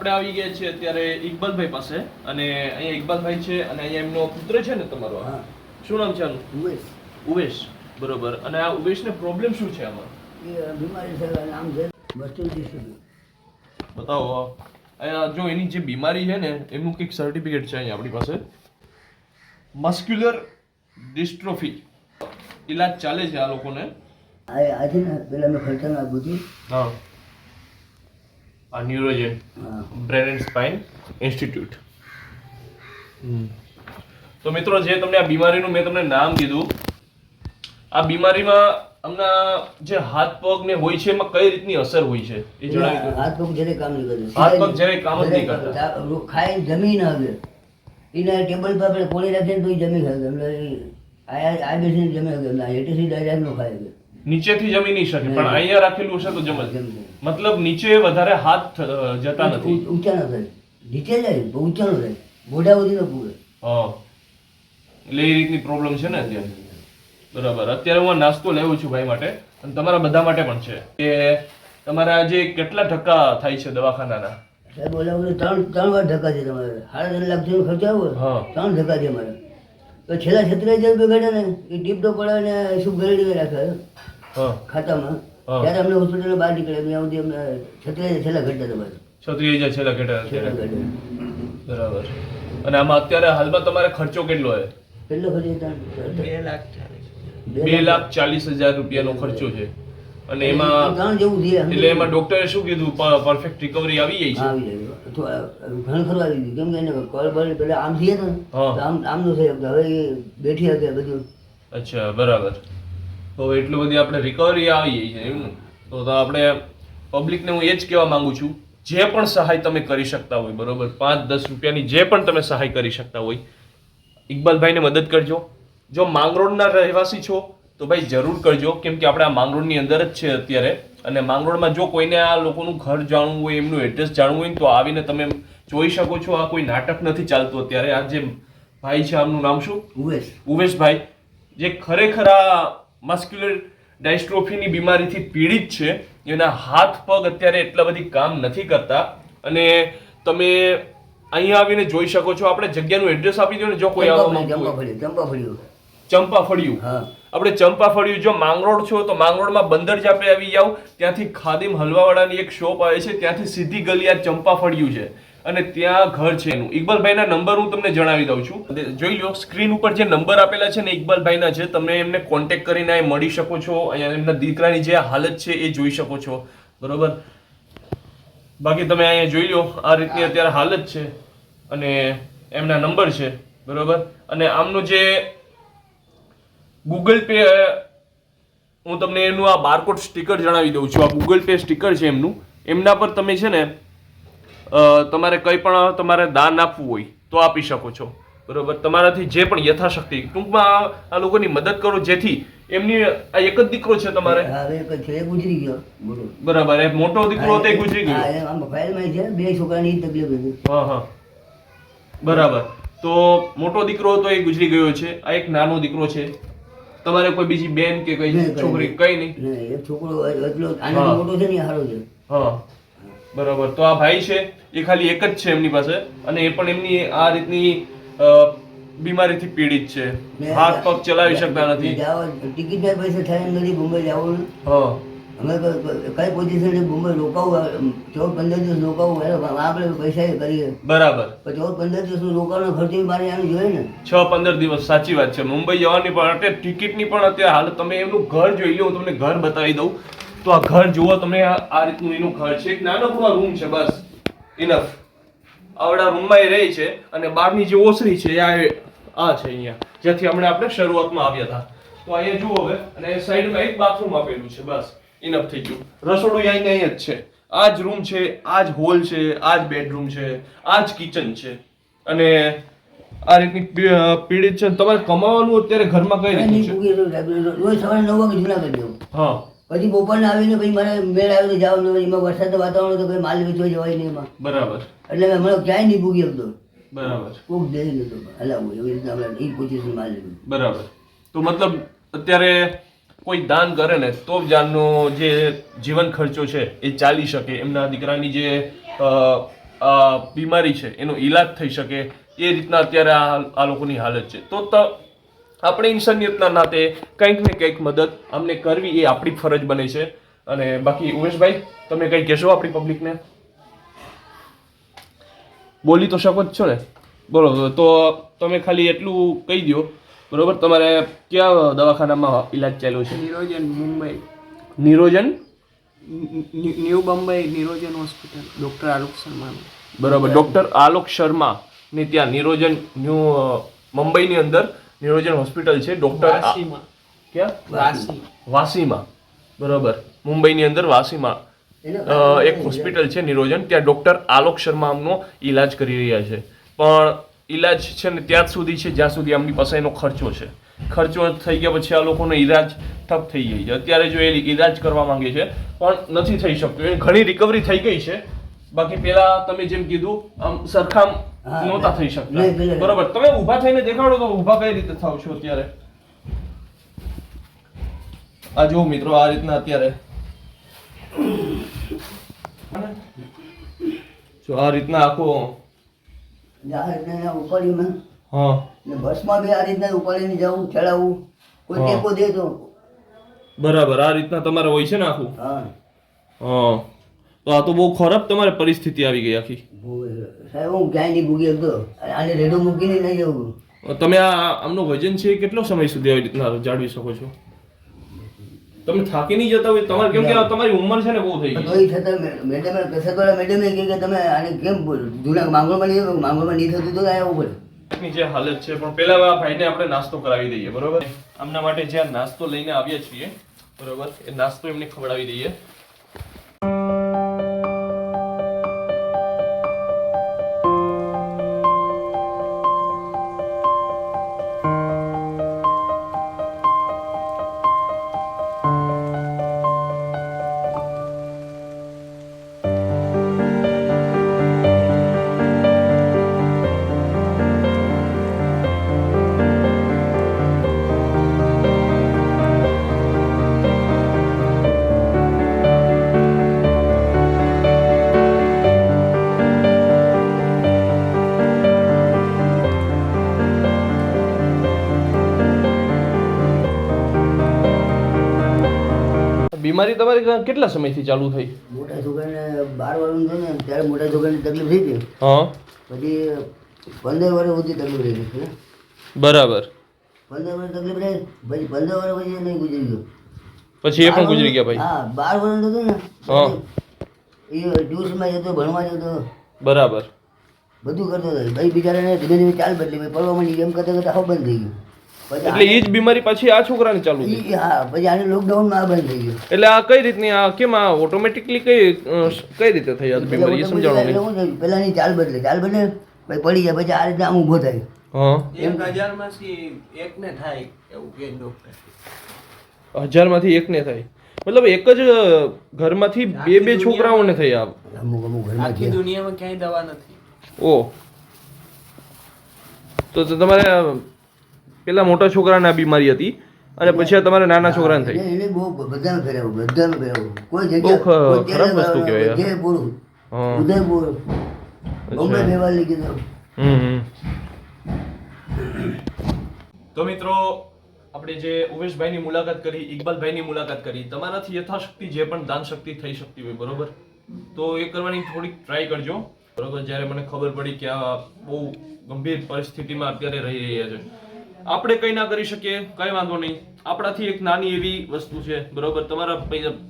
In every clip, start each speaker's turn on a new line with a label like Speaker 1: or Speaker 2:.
Speaker 1: આપણે આવી ગયા છીએ અત્યારે ઇકબાલભાઈ પાસે અને અહીંયા ઇકબાલભાઈ છે અને અહીંયા એમનો પુત્ર છે ને તમારો?
Speaker 2: હા.
Speaker 1: શું નામ છે આનું?
Speaker 2: ઉવેશ.
Speaker 1: ઉવેશ. બરોબર. અને આ ઉવેશને પ્રોબ્લેમ શું છે આમાં?
Speaker 2: બીમારી છે
Speaker 1: બતાવો. જો એની જે બીમારી છે ને એનું કંઈક સર્ટિફિકેટ છે અહીંયા આપણી પાસે. મસ્ક્યુલર ડિસ્ટ્રોફી ઈલાજ ચાલે છે આ લોકોને.
Speaker 2: આ આ છે ને પેલા મેં ખર્ચા આપ્યું હતું
Speaker 1: હા. Neurogen brain and spine institute તો મિત્રો જે તમને આ બીમારીનું મેં તમને નામ કીધું આ બીમારીમાં અમના જે હાથ પગ ને હોય છે એમાં કઈ રીતની અસર હોય છે? એ જણાવી
Speaker 2: હાથ પગ જ્યારે કામ નહીં કરે
Speaker 1: હાથ પગ જ્યારે કામ જ નહીં કરતા.
Speaker 2: ખાઈ જમી ન હવે એના ટેબલ પર આપણે કોણી રાખીએ ને તો જમી ખાય. એટલે આ આ બેસીને જમી. શકે એટલે ડાયરેક્ટ નો ખાય.
Speaker 1: નીચેથી જમી નહીં શકે પણ અહીંયા રાખેલું હશે તો જમે
Speaker 2: જમી.
Speaker 1: મતલબ નીચે વધારે હાથ જતા નથી.
Speaker 2: ઊંચ- ન થાય નીચે જાય તો ઊંચા ન થાય મોઢા સુધી ન પૂરે.
Speaker 1: હા. એટલે એ રીતની પ્રોબ્લેમ છે ને અત્યારે? બરાબર. અત્યારે હું નાસ્તો લેવું છું ભાઈ માટે અને તમારા બધા માટે પણ છે. કે તમારા જે કેટલા ટકા થાય છે દવાખાનાના?
Speaker 2: સાહેબ ઓલા ત્રણ ત્રણ વાર ધક્કા છે તમારે. સાડા ત્રણ લાખ જેવું ખર્ચા હોય. ત્રણ ધક્કા છે મારે તો છેલ્લા છત્રીસ હજાર રૂપિયા કાઢે ને એ તો પડે ને શું ગરેડી રાખે.
Speaker 1: હા.
Speaker 2: ખાતામાં. ત્યારે અમને હોસ્પિટલ બહાર નીકળે ત્યાં સુધી અમને છત્રીસ હજાર છેલ્લા ઘટા તમારે.
Speaker 1: છત્રીસ હજાર છેલ્લા
Speaker 2: ઘટે
Speaker 1: બરાબર. અને આમાં અત્યારે હાલમાં તમારે ખર્ચો કેટલો છે?
Speaker 2: કેટલો ખર્ચો ત્રણ
Speaker 1: બે લાખ ચાલીસ હજાર. રૂપિયાનો ખર્ચો છે. અને એમાં
Speaker 2: ત્રણ જેવું છે
Speaker 1: એટલે એમાં ડોક્ટરે શું કીધું? પરફેક્ટ રિકવરી આવી જાય છે.
Speaker 2: આવી જાય ઘણ ખરું આવી ગયું. કેમ કે એને કોલ બોલ પેલા આમ થઈએ તો ને, આમ આમનું થઈ હવે બેઠી હતી બધું.
Speaker 1: અચ્છા બરાબર. તો એટલું બધી આપણે રિકવરી આવી છે એવું તો તો આપણે પબ્લિકને હું એ જ કહેવા માંગુ છું જે પણ સહાય તમે કરી શકતા હોય બરોબર? પાંચ દસ રૂપિયાની જે પણ તમે સહાય કરી શકતા હોય ઇકબાલભાઈને મદદ કરજો. જો માંગરોળના રહેવાસી છો તો ભાઈ જરૂર કરજો કેમ કે આપણે આ માંગરોળની અંદર જ છે અત્યારે. અને માંગરોળમાં જો કોઈને આ લોકોનું ઘર જાણવું હોય એમનું એડ્રેસ જાણવું હોય તો આવીને તમે જોઈ શકો છો આ કોઈ નાટક નથી ચાલતું અત્યારે. આ જે ભાઈ છે આમનું નામ શું?
Speaker 2: ઉવેશ.
Speaker 1: ઉમેશભાઈ જે ખરેખર આ મસ્ક્યુલર ડાયસ્ટ્રોફીની બીમારીથી પીડિત છે. એના હાથ પગ અત્યારે એટલા બધી કામ નથી કરતા. અને તમે અહીંયા આવીને જોઈ શકો છો આપણે જગ્યાનું એડ્રેસ આપી દો ને જો કોઈ આવવા માંગતું
Speaker 2: ચંપા ચંપા ફળિયું હા.
Speaker 1: આપણે ચંપા ફળિયું જો માંગરોળ છો તો માંગરોળમાં બંદર જાપે આવી જાવ ત્યાંથી ખાદીમ હલવાવાળાની એક શોપ આવે છે ત્યાંથી સીધી ગલી આ ચંપા ફળિયું છે. અને ત્યાં ઘર છે એનું. ઇકબાલભાઈના નંબર હું તમને જણાવી દઉં છું. જોઈ લો સ્ક્રીન ઉપર જે નંબર આપેલા છે ને ઇકબાલભાઈના છે, તમે એમને કોન્ટેક્ટ કરીને અહીં મળી શકો છો. અહીંયા એમના દીકરાની જે હાલત છે એ જોઈ શકો છો. બરોબર? બાકી તમે અહીંયા જોઈ લો આ રીતની અત્યારે હાલત છે અને એમના નંબર છે. બરોબર? અને આમનું જે ગૂગલ પે હું તમને એનું આ બારકોડ સ્ટીકર જણાવી દઉં છું. આ ગૂગલ પે સ્ટીકર છે એમનું. એમના પર તમે છે ને તમારે કંઈ પણ તમારે દાન આપવું હોય તો આપી શકો છો. બરોબર? તમારાથી જે પણ યથાશક્તિ ટૂંકમાં આ- લોકોની મદદ કરો જેથી એમની આ એક જ દીકરો છે તમારે.
Speaker 2: ગુજરી ગયો.
Speaker 1: બરાબર એ મોટો દીકરો હતો એ ગુજરી ગયો.
Speaker 2: છે બે છોકરાની તકલીફ હતી
Speaker 1: હા હા. બરાબર. તો મોટો દીકરો હતો એ ગુજરી ગયો છે આ એક નાનો દીકરો છે. તમારે કોઈ બીજી બેન કે કઈ છોકરી
Speaker 2: કઈ
Speaker 1: નહીં?
Speaker 2: એક છોકરો એટલો. મોટો છે ને સારો છે.
Speaker 1: હા. બરાબર. તો આ ભાઈ છે એ ખાલી એક જ છે એમની પાસે. અને એ પણ એમની આ રીતની બીમારીથી પીડિત છે. હાથ પગ ચલાવી શકતા નથી.
Speaker 2: ટિકિટ ટિકિટના પૈસા થાય નથી મુંબઈ જવાનું
Speaker 1: હા.
Speaker 2: અમે કઈ પોઝિશન મુંબઈ રોકાવું ચૌદ પંદર દિવસ રોકાવું આપણે પૈસા એ કરીએ.
Speaker 1: બરાબર.
Speaker 2: ચૌદ પંદર દિવસ રોકાવાનો ખર્ચો મારે આનું જોઈએ ને.
Speaker 1: છ પંદર દિવસ સાચી વાત છે. મુંબઈ જવાની પણ અત્યારે ટિકિટની પણ અત્યારે હાલ તમે એમનું ઘર જોઈ લો હું તમને ઘર બતાવી દઉં. તો આ ઘર જુઓ તમે આ રીતનું એનું ઘર છે. એક નાનકડો રૂમ છે બસ. ઇનફ આવડા રૂમમાં એ રહે છે અને બહારની જે ઓસરી છે આ આ છે અહીંયા. જેથી હમણાં આપણે શરૂઆતમાં આવ્યા હતા. તો અહીંયા જુઓ હવે અને સાઈડમાં એક બાથરૂમ આપેલું છે બસ. ઇનફ થઈ ગયું. રસોડું અહીંયા અહીંયા જ છે. આ જ રૂમ છે આ જ હોલ છે આ જ બેડરૂમ છે આ જ કિચન છે. અને આ રીતની પીડિત છે. તમારે કમાવાનું અત્યારે ઘરમાં કઈ
Speaker 2: રીતે
Speaker 1: રીતનું
Speaker 2: પૂગી રહ્યું સાહેબ. રોજ સવારે નવ વાગે જુનાગઢ જવું
Speaker 1: છે હા.
Speaker 2: પછી બપોરને આવીને પછી મારે મેળ આવ્યો તો જવાનું એમાં વરસાદ વાતાવરણ તો કોઈ માલ વેચવા જવાય નહીં એમાં.
Speaker 1: બરાબર.
Speaker 2: એટલે હમણાં ક્યાંય નહીં ભૂગી શકતો
Speaker 1: બરાબર.
Speaker 2: કોક દે નતો હલાવું એવી રીતના આપણે એ પોઝિશન માલ
Speaker 1: બરાબર. તો મતલબ અત્યારે કોઈ દાન કરે ને તો જાનનો જે જીવન ખર્ચો છે એ ચાલી શકે. એમના દીકરાની જે બીમારી છે એનો ઈલાજ થઈ શકે. એ રીતના અત્યારે આ આ લોકોની હાલત છે. તો ત- આપણે ઇન્સાનિયતના નાતે કંઈક ને કંઈક મદદ અમને કરવી એ આપણી ફરજ બને છે. અને બાકી ઉમેશભાઈ તમે કંઈ કહેશો આપણી પબ્લિકને? બોલી તો શકો જ છો ને? બોલો તો તમે ખાલી એટલું કહી દો બરોબર? તમારે ક્યાં દવાખાનામાં ઈલાજ ચાલ્યો છે?
Speaker 3: Neurogen Mumbai.
Speaker 1: Neurogen?
Speaker 3: New new Bombay Neurogen hospital doctor Alok Sharma
Speaker 1: બરાબર ડૉક્ટર આલોક શર્મા ને ત્યાં નિરોજન ન્યૂ મુંબઈની અંદર નિરોજન હોસ્પિટલ છે ડોક્ટર
Speaker 3: વાસીમાં.
Speaker 1: ક્યાં? વાસીમાં. બરોબર. મુંબઈની અંદર વાસીમાં. એક હોસ્પિટલ છે નિરોજન ત્યાં ડોક્ટર આલોક શર્મા આમનો ઈલાજ કરી રહ્યા છે. પણ ઈલાજ છે ને ત્યાં સુધી છે જ્યાં સુધી આમની પાસે એનો ખર્ચો છે. ખર્ચો થઈ ગયા પછી આ લોકોનો ઈલાજ ઠપ થઈ ગઈ છે. અત્યારે જો એ ઈલાજ કરવા માંગે છે પણ નથી થઈ શકતું. એ ઘણી રિકવરી થઈ ગઈ છે. બાકી પેલા તમે જેમ કીધું આમ સરખામ નહોતા થઈ શકતા. બરોબર. તમે ઊભા થઈને દેખાડો તો ઊભા કઈ રીતે થાવ છો અત્યારે? આ જો મિત્રો આ રીતના અત્યારે. જો આ રીતના આખો હા.
Speaker 2: બસમાં બી આ રીતના ઉપાડીને જવું ચડાવવું કોઈ. ટેકો દે તો.
Speaker 1: બરાબર. આ રીતના તમારે હોય છે ને આખું?
Speaker 2: હા.
Speaker 1: હા. તો આ તો બહુ ખરાબ તમારે પરિસ્થિતિ આવી ગઈ આખી.
Speaker 2: સાહેબ હું ક્યાંય નહીં ભૂગી હતો અને આને રેડો મૂકીને નહીં જવું
Speaker 1: તમે આ આમનો વજન છે કેટલો સમય સુધી આવી રીતના જાળવી શકો છો? તમે થાકી નહીં જતા હોય? તમારે કેમ કે તમારી ઉંમર છે ને બહુ થઈ ગઈ.
Speaker 2: તોય છતાં મે- મેડમે કસરવાળા મેડમે કહે કે તમે આને કેમ બોલ જૂના માંગોળમાં નહીં માંગોળમાં નહીં થતું તો આવ્યા ઉપર
Speaker 1: જે હાલત છે પણ પેલા આ ભાઈને આપણે નાસ્તો કરાવી દઈએ બરોબર? આમના માટે જે નાસ્તો લઈને આવ્યા છીએ બરોબર? એ નાસ્તો એમને ખવડાવી દઈએ. બીમારી તમારી કેટલા સમયથી ચાલુ થઈ?
Speaker 2: મોટા છોકરાને બાર વર્ષનું થયું ને ત્યારે મોટા છોકરાને તકલીફ થઈ હતી
Speaker 1: હા.
Speaker 2: પછી પંદર વર્ષ સુધી તકલીફ રહી છે.
Speaker 1: બરાબર.
Speaker 2: પંદર વર્ષ તકલીફ રહી પછી પંદર વર્ષ પછી નહીં ગુજરી ગયો.
Speaker 1: પછી એ પણ ગુજરી ગયા ભાઈ?
Speaker 2: હા બાર વર્ષ હતું ને
Speaker 1: હા.
Speaker 2: એ ટ્યુશનમાં જતો ભણવા જતો.
Speaker 1: બરાબર.
Speaker 2: બધું કરતો હતો. ભાઈ બિચારાને ધીમે ધીમે ચાલ બદલી ભાઈ પડવા માંડી એમ કરતા કરતા આવું બંધ થઈ ગયું.
Speaker 1: એટલે એ જ બીમારી પાછી આ છોકરાને ચાલુ થઈ
Speaker 2: હા પછી આને લોકડાઉનમાં બંધ થઈ ગયું.
Speaker 1: એટલે આ કઈ રીતની આ કેમ આ ઓટોમેટિકલી કઈ કઈ રીતે થઈ આ બીમારી એ સમજાવો
Speaker 2: એટલે
Speaker 1: મને
Speaker 2: શું ચાલ બદલે ચાલ બદલે પછી પડી જાય પછી આ રીતે આમ ઊભો થાય.
Speaker 1: હા.
Speaker 3: એક હજારમાંથી એકને થાય એવું કે ડૉક્ટર
Speaker 1: હજારમાંથી એકને થાય. મતલબ એક જ ઘરમાંથી બે બે છોકરાઓને થઈ આ.
Speaker 2: અમુક અમુક ઘરમાં
Speaker 3: આખી દુનિયામાં ક્યાંય દવા નથી.
Speaker 1: ઓ. તો તો તમારે પેલા મોટા છોકરાને આ બીમારી હતી અને પછી આ તમારા નાના છોકરાને થઈ.
Speaker 2: એને બહુ બધાને ફેરવ્યું બધાને ફેરવ્યું કોઈ જગ્યા કોઈ
Speaker 1: ખરાબ વસ્તુ કહેવાય યાર.
Speaker 2: જયપુર
Speaker 1: હા.
Speaker 2: ઉદયપુર. બોમ્બે
Speaker 1: અચ્છા.
Speaker 2: ફેરવા લઈ ગયો
Speaker 1: હમ હમ. તો મિત્રો આપણે જે ઉમેશભાઈની મુલાકાત કરી ઇકબાલભાઈની મુલાકાત કરી તમારાથી યથાશક્તિ જે પણ દાન શક્તિ થઈ શકતી હોય બરોબર? તો એ કરવાની થોડીક ટ્રાય કરજો. બરોબર? જ્યારે મને ખબર પડી કે આ બહુ ગંભીર પરિસ્થિતિમાં અત્યારે રહી રહ્યા છે. આપણે કંઈ ના કરી શકીએ, કંઈ વાંધો નહીં. આપણાથી એક નાની એવી વસ્તુ છે, બરોબર? તમારા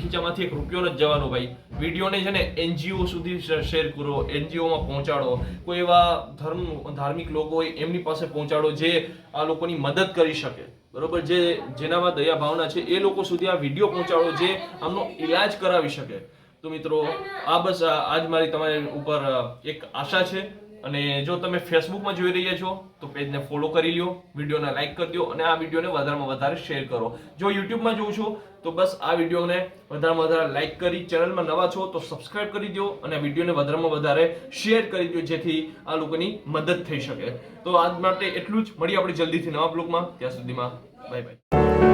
Speaker 1: ખીચામાંથી એક રૂપિયો જ જવાનો ભાઈ. વિડીયોને છે ને એનજીઓ સુધી શેર કરો એનજીઓમાં પહોંચાડો. કોઈ એવા ધર્મ, ધાર્મિક લોકો હોય, એમની પાસે પહોંચાડો જે આ લોકોની મદદ કરી શકે. બરોબર? જે જેનામાં દયા ભાવના છે, એ લોકો સુધી આ વીડિયો પહોંચાડો જે આમનો ઈલાજ કરાવી શકે. તો મિત્રો, આ બસ આજ મારી તમારી ઉપર એક આશા છે. અને જો તમે ફેસબુકમાં જોઈ રહ્યા છો, તો પેજને ફોલો કરી લ્યો, વિડીયોને લાઈક કરી દો અને આ વિડીયોને વધારેમાં વધારે શેર કરો. જો યુટ્યુબમાં જોઉં છો, તો બસ આ વિડીયોને વધારેમાં વધારે લાઈક કરી, ચેનલમાં નવા છો, તો સબસ્ક્રાઇબ કરી દો અને વિડીયોને વધારેમાં વધારે શેર કરી દો જેથી આ લોકોની મદદ થઈ શકે. તો આજ માટે એટલું જ. મળીએ આપણે જલ્દીથી નવા બ્લોગમાં. ત્યાં સુધીમાં. Bye bye